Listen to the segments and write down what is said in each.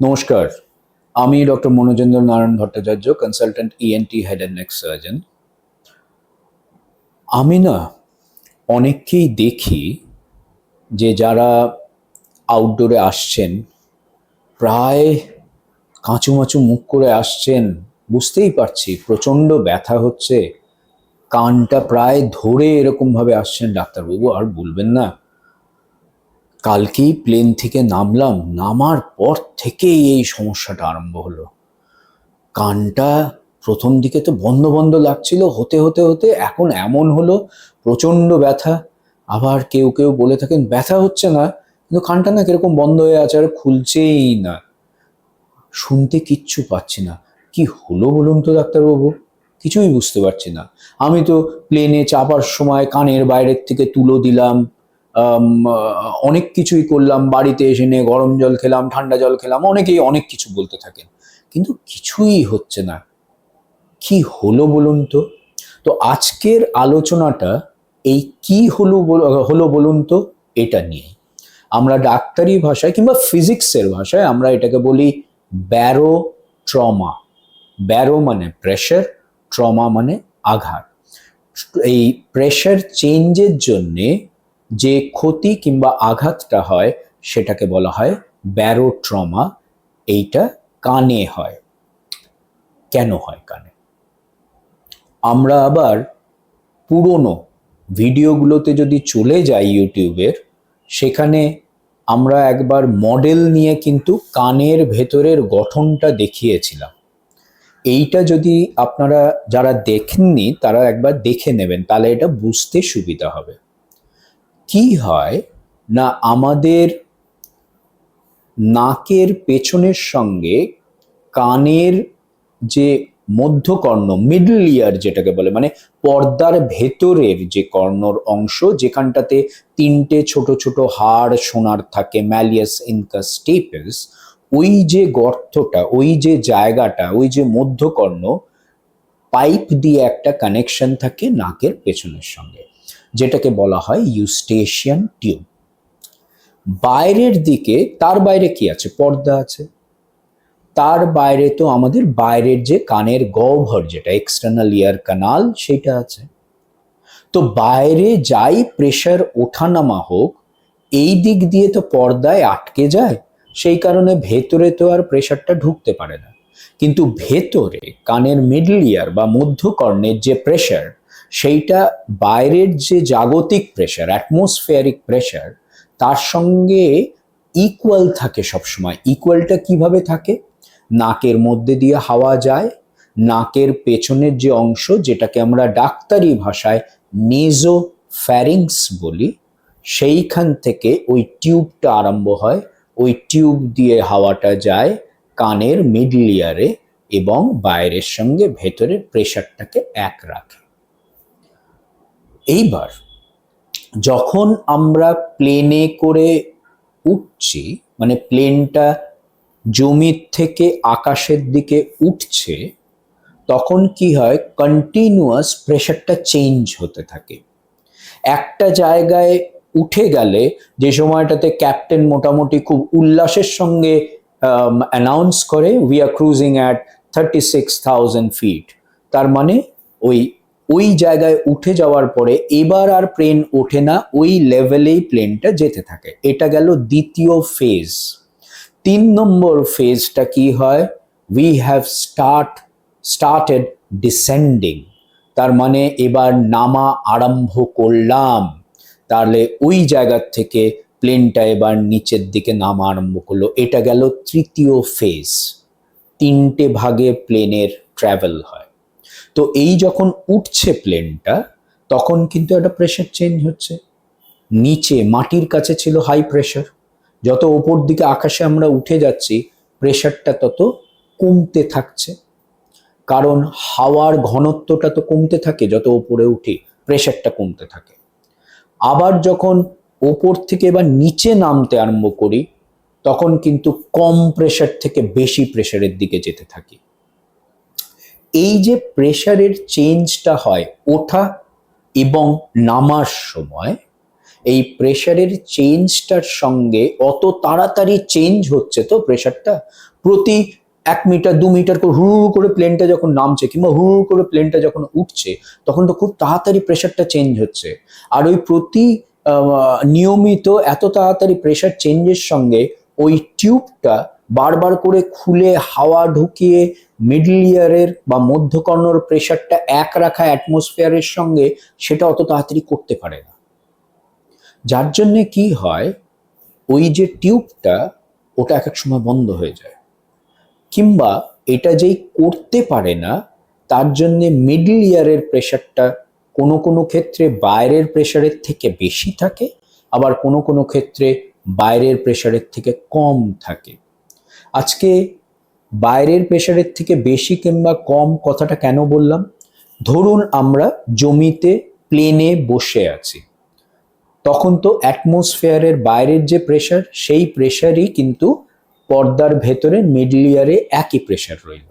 নমস্কার, আমি doctor Manojendra Narayan Bhattacharya consultant ENT head and neck surgeon আমি না অনেককেই দেখি যে যারা আউটডোরে আসছেন, প্রায় কাঁচুমাচু মুখ করে আসছেন, বুঝতেই পারছি, প্রচণ্ড ব্যথা হচ্ছে, কানটা প্রায় ধরে এরকমভাবে আসছেন ডাক্তারবাবু, আর বলবেন না। কালকেই প্লেন থেকে নামলাম, নামার পর থেকেই এই সমস্যাটা আরম্ভ হলো। কানটা প্রথম দিকে তো বন্ধ বন্ধ লাগছিল, হতে হতে হতে এখন এমন হলো, প্রচণ্ড ব্যথা। আবার কেউ কেউ বলে থাকেন, ব্যথা হচ্ছে না। কিন্তু কানটা না কীরকম বন্ধ হয়ে আছে আর খুলছেই না। শুনতে কিচ্ছু পাচ্ছি না। কি হলো বলুন তো ডাক্তারবাবু? কিছুই বুঝতে পারছি না। আমি তো প্লেনে চাপার সময় কানের বাইরের থেকে তুলো দিলাম অনেক কিছুই করলাম, বাড়িতে এসে নিয়ে গরম জল খেলাম, ঠান্ডা জল খেলাম, অনেকেই অনেক কিছু বলতে থাকেন। কিন্তু কিছুই হচ্ছে না। কি হলো বলুন তো? তো আজকের আলোচনাটা এই কি হলো হলো বলুন তো, এটা নিয়ে আমরা ডাক্তারি ভাষায় কিংবা ফিজিক্সের ভাষায় আমরা এটাকে বলি ব্যারো ট্রমা। ব্যারো মানে প্রেশার ট্রমা মানে আঘাত। এই প্রেশার চেঞ্জের জন্যে যে ক্ষতি কিংবা আঘাতটা হয়, সেটাকে বলা হয় ব্যারো ট্রমা এইটা কানে হয়। কেন হয় কানে? আমরা আবার পুরনো ভিডিওগুলোতে যদি চলে যাই ইউটিউবের, সেখানে আমরা একবার মডেল নিয়ে কিন্তু কানের ভেতরের গঠনটা দেখিয়েছিলাম। এইটা যদি আপনারা যারা দেখেননি, তারা একবার দেখে নেবেন, তাহলে এটা বুঝতে সুবিধা হবে। কি হয় না আমাদের নাকের পেছনের সঙ্গে কানের যে মধ্যকর্ণ মিডল ইয়ার যেটাকে বলে মানে পর্দার ভেতরের যে কর্ণর অংশ, যেখানটাতে তিনটে ছোট ছোট হাড় সোনার থাকে ম্যালিয়াস ইনকাস স্টেপেস ওই যে গর্তটা, ওই যে জায়গাটা, ওই যে মধ্যকর্ণ পাইপ দিয়ে একটা কানেকশন থাকে নাকের পেছনের সঙ্গে। যেটাকে বলা হয় ইউস্টেশিয়ান টিউব। বাইরের দিকে, তার বাইরে কি আছে? পর্দা আছে। তার বাইরে তো আমাদের বাইরের যে কানের গহ্বর যেটা এক্সটার্নাল ইয়ার কানাল সেটা আছে। তো বাইরে যাই প্রেশার ওঠানামা হোক, এই দিক দিয়ে তো পর্দায় আটকে যায়, সেই কারণে ভেতরে তো আর প্রেশারটা ঢুকতে পারে না। কিন্তু ভেতরে, কানের মিডল ইয়ার বা মধ্যকর্ণের যে প্রেশার সেইটা বাইরের যে জাগতিক প্রেশার অ্যাটমসফিয়ারিক প্রেশার তার সঙ্গে ইকুয়াল থাকে সবসময়। ইকুয়ালটা কীভাবে থাকে? নাকের মধ্যে দিয়ে হাওয়া যায়, নাকের পেছনের যে অংশ যেটাকে আমরা ডাক্তারি ভাষায় নেজো ফ্যারিংস বলি, সেইখান থেকে ওই টিউবটা আরম্ভ হয়, ওই টিউব দিয়ে হাওয়াটা যায় কানের মিডল ইয়ারে এবং বাইরের সঙ্গে ভেতরের প্রেশারটাকে এক রাখে। এইবার যখন আমরা প্লেনে করে উঠছি মানে প্লেনটা জমির থেকে আকাশের দিকে উঠছে, তখন কি হয়? কন্টিনিউয়াস প্রেশারটা চেঞ্জ হতে থাকে। একটা জায়গায় উঠে গেলে যে সময়টাতে ক্যাপ্টেন মোটামুটি খুব উল্লাসের সঙ্গে অ্যানাউন্স করে we are cruising at thirty six thousand feet তার মানে ওই ওই জায়গায় উঠে যাওয়ার পরে এবার আর প্লেন ওঠে না, ওই লেভেলেই প্লেনটা যেতে থাকে। এটা গেল দ্বিতীয় ফেজ তিন নম্বর ফেজটা কি হয়? We have start started descending তার মানে এবার নামা আরম্ভ করলাম। তাহলে ওই জায়গার থেকে প্লেনটা এবার নিচের দিকে নামা আরম্ভ করল। এটা গেল তৃতীয় ফেজ তিনটে ভাগে প্লেনের ট্রাভেল হয়। তো এই যখন উঠছে প্লেনটা তখন কিন্তু একটা প্রেশার চেঞ্জ হচ্ছে। নিচে, মাটির কাছে ছিল হাই প্রেশার যত ওপর দিকে আকাশে আমরা উঠে যাচ্ছি প্রেশারটা তত কমতে থাকছে। কারণ হাওয়ার ঘনত্বটা তো কমতে থাকে, যত ওপরে উঠি প্রেশারটা কমতে থাকে। আবার যখন ওপর থেকে এবার নিচে নামতে আরম্ভ করি, তখন কিন্তু কম প্রেশার থেকে বেশি প্রেশারের দিকে যেতে থাকি। এই যে প্রেশারের চেঞ্জটা হয় ওঠা এবং নামার সময়, এই প্রেশারের চেঞ্জটার সঙ্গে অত তাড়াতাড়ি চেঞ্জ হচ্ছে তো প্রেশারটা? প্রতি এক মিটার, দু মিটার করে হুড় করে প্লেনটা যখন নামছে কিংবা হুড় করে প্লেনটা যখন উঠছে, তখন তো খুব তাড়াতাড়ি প্রেশারটা চেঞ্জ হচ্ছে। আর ওই প্রতি নিয়মিত এত তাড়াতাড়ি প্রেশার চেঞ্জের সঙ্গে ওই টিউবটা বারবার করে খুলে হাওয়া ঢুকিয়ে মিডল ইয়ারের বা মধ্যকর্ণর প্রেশারটা এক রাখা অ্যাটমসফিয়ারের সঙ্গে সেটা অত তাড়াতাড়ি করতে পারে না। যার জন্যে কি হয়, ওই যে টিউবটা ওটা এক এক সময় বন্ধ হয়ে যায়। কিংবা এটা যেই করতে পারে না, তার জন্যে মিডল ইয়ারের প্রেশারটা কোনো কোনো ক্ষেত্রে বাইরের প্রেশারের থেকে বেশি থাকে, আবার কোনো কোনো ক্ষেত্রে বাইরের প্রেশারের থেকে কম থাকে। আজকে বাইরের প্রেশারের থেকে বেশি কিংবা কম কথাটা কেন বললাম? ধরুন আমরা জমিতে প্লেনে বসে আছি। তখন তো অ্যাটমসফিয়ারের বাইরের যে প্রেশার সেই প্রেশারই কিন্তু পর্দার ভেতরে, মিডল ইয়ারে একই প্রেশার রইল।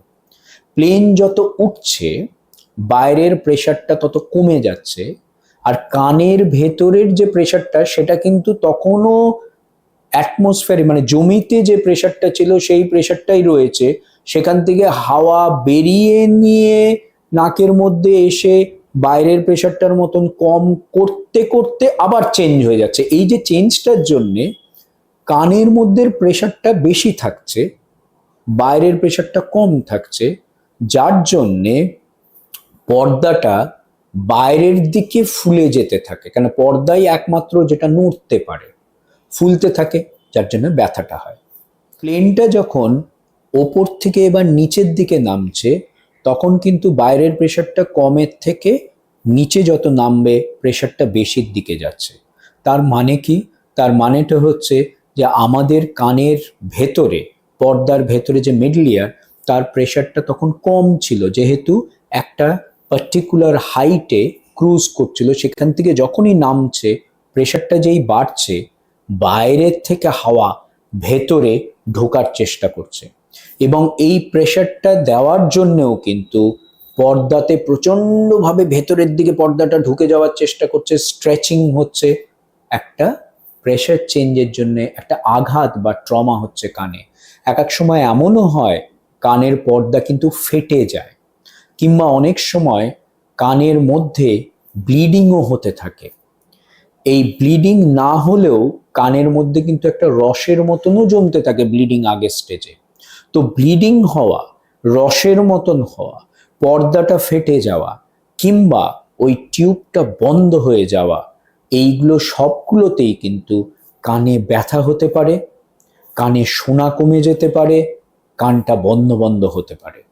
প্লেন যত উঠছে, বাইরের প্রেশারটা তত কমে যাচ্ছে, আর কানের ভেতরের যে প্রেশারটা সেটা কিন্তু তখনও অ্যাটমসফিয়ারে মানে জমিতে যে প্রেশারটা ছিল, সেই প্রেশারটাই রয়েছে। সেখান থেকে হাওয়া বেরিয়ে নিয়ে নাকের মধ্যে এসে বাইরের প্রেশারটার মতন কম করতে করতে আবার চেঞ্জ হয়ে যাচ্ছে। এই যে চেঞ্জটার জন্যে কানের মধ্যে প্রেশারটা বেশি থাকছে, বাইরের প্রেশারটা কম থাকছে, যার জন্যে পর্দাটা বাইরের দিকে ফুলে যেতে থাকে। কেন? পর্দাই একমাত্র যেটা নড়তে পারে। ফুলতে থাকে, যার জন্য ব্যথাটা হয়। প্লেনটা যখন ওপর থেকে এবার নিচের দিকে নামছে, তখন কিন্তু বাইরের প্রেশারটা কমের থেকে নিচে যত নামবে প্রেশারটা বেশির দিকে যাচ্ছে। তার মানে কি? তার মানেটা হচ্ছে যে আমাদের কানের ভেতরে, পর্দার ভেতরে যে মিডল ইয়ার তার প্রেশারটা তখন কম ছিল। যেহেতু একটা পার্টিকুলার হাইটে ক্রুজ করছিল, সেখান থেকে যখনই নামছে প্রেশারটা যেই বাড়ছে বাইরের থেকে হাওয়া ভেতরে ঢোকার চেষ্টা করছে। এবং এই প্রেশারটা দেওয়ার জন্যও কিন্তু পর্দাতে প্রচণ্ডভাবে ভেতরের দিকে পর্দাটা ঢুকে যাওয়ার চেষ্টা করছে। স্ট্রেচিং হচ্ছে। একটা প্রেশার চেঞ্জের জন্য একটা আঘাত বা ট্রমা হচ্ছে কানে। এক এক সময় এমনও হয়, কানের পর্দা কিন্তু ফেটে যায়। কিংবা অনেক সময় কানের মধ্যে ব্লিডিংও হতে থাকে। এই ব্লিডিং না হলেও কানের মধ্যে কিন্তু একটা রসের মতনও জমতে থাকে ব্লিডিং আগের স্টেজে তো ব্লিডিং হওয়া, রসের মতন হওয়া, পর্দাটা ফেটে যাওয়া, কিংবা ওই টিউবটা বন্ধ হয়ে যাওয়া, এইগুলো সবগুলোতেই কিন্তু কানে ব্যথা হতে পারে, কানে শোনা কমে যেতে পারে, কানটা বন্ধ বন্ধ হতে পারে।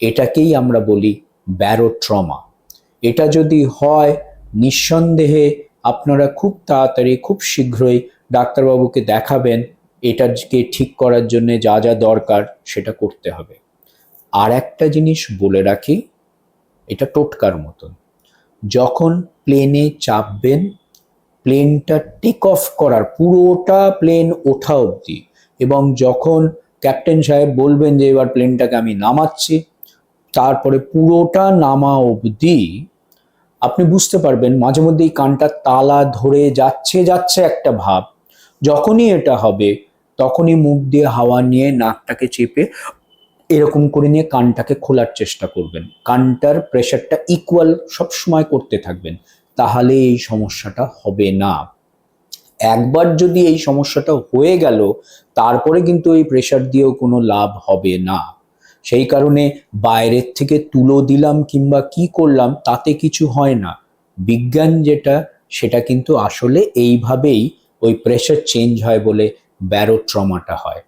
এটাকেই আমরা বলি ব্যারোট্রমা। এটা যদি হয় নিঃসন্দেহে আপনারা খুব তাড়াতাড়ি, খুব শীঘ্রই ডাক্তারবাবুকে দেখাবেন। এটাকে ঠিক করার জন্য যা যা দরকার সেটা করতে হবে। আর একটা জিনিস বলে রাখি, এটা টোটকার মতন। যখন প্লেনে চাপবেন, প্লেনটা টেক অফ করার, পুরোটা প্লেন ওঠা অবধি এবং যখন ক্যাপ্টেন সাহেব বলবেন যে এবার প্লেনটাকে আমি নামাচ্ছি, তারপরে পুরোটা নামা অবধি আপনি বুঝতে পারবেন মাঝে মধ্যে এই কানটা তালা ধরে যাচ্ছে যাচ্ছে একটা ভাব। যখনই এটা হবে, তখনই মুখ দিয়ে হাওয়া নিয়ে নাকটাকে চেপে এরকম করে নিয়ে কানটাকে খোলার চেষ্টা করবেন। কানটার প্রেশারটা ইকুয়াল সবসময় করতে থাকবেন। তাহলে এই সমস্যাটা হবে না। একবার যদি এই সমস্যাটা হয়ে গেল, তারপরে কিন্তু এই প্রেশার দিয়েও কোনো লাভ হবে না। সেই কারণে বাইরের থেকে তুলো দিলাম কিংবা কি করলাম তাতে কিছু হয় না। বিজ্ঞান যেটা, সেটা কিন্তু আসলে এইভাবেই ওই প্রেশার চেঞ্জ হয় বলে ব্যারোট্রমাটা হয়।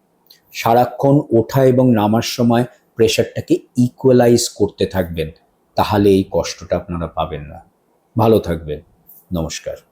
সারাক্ষণ ওঠা এবং নামার সময় প্রেশারটাকে ইকুয়ালাইজ করতে থাকবেন, তাহলে এই কষ্টটা আপনারা পাবেন না। ভালো থাকবেন। নমস্কার।